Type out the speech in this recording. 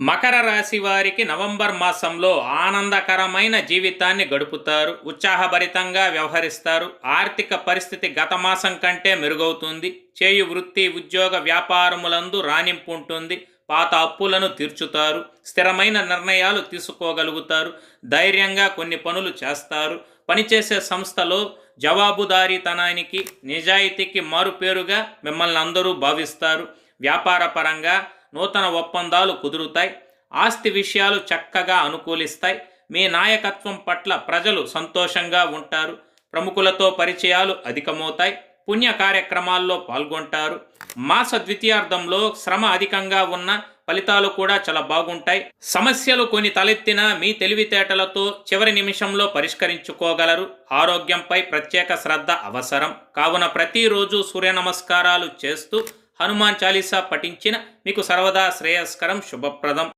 మకర రాశి వారికి నవంబర్ మాసంలో ఆనందకరమైన జీవితాన్ని గడుపుతారు. ఉత్సాహభరితంగా వ్యవహరిస్తారు. ఆర్థిక పరిస్థితి గత మాసం కంటే మెరుగవుతుంది. చేయు వృత్తి ఉద్యోగ వ్యాపారములందు రాణింపు ఉంటుంది. పాత అప్పులను తీర్చుతారు. స్థిరమైన నిర్ణయాలు తీసుకోగలుగుతారు. ధైర్యంగా కొన్ని పనులు చేస్తారు. పనిచేసే సంస్థలో జవాబుదారీతనానికి నిజాయితీకి మారుపేరుగా మిమ్మల్ని అందరూ భావిస్తారు. వ్యాపారపరంగా నూతన ఒప్పందాలు కుదురుతాయి. ఆస్తి విషయాలు చక్కగా అనుకూలిస్తాయి. మీ నాయకత్వం పట్ల ప్రజలు సంతోషంగా ఉంటారు. ప్రముఖులతో పరిచయాలు అధికమవుతాయి. పుణ్య కార్యక్రమాల్లో పాల్గొంటారు. మాస ద్వితీయార్థంలో శ్రమ అధికంగా ఉన్న ఫలితాలు కూడా చాలా బాగుంటాయి. సమస్యలు కొన్ని తలెత్తినా మీ తెలివితేటలతో చివరి నిమిషంలో పరిష్కరించుకోగలరు. ఆరోగ్యంపై ప్రత్యేక శ్రద్ధ అవసరం. కావున ప్రతిరోజు సూర్య నమస్కారాలు చేస్తూ హనుమాన్ చాలీసా పఠించిన మీకు సర్వదా శ్రేయస్కరం శుభప్రదం.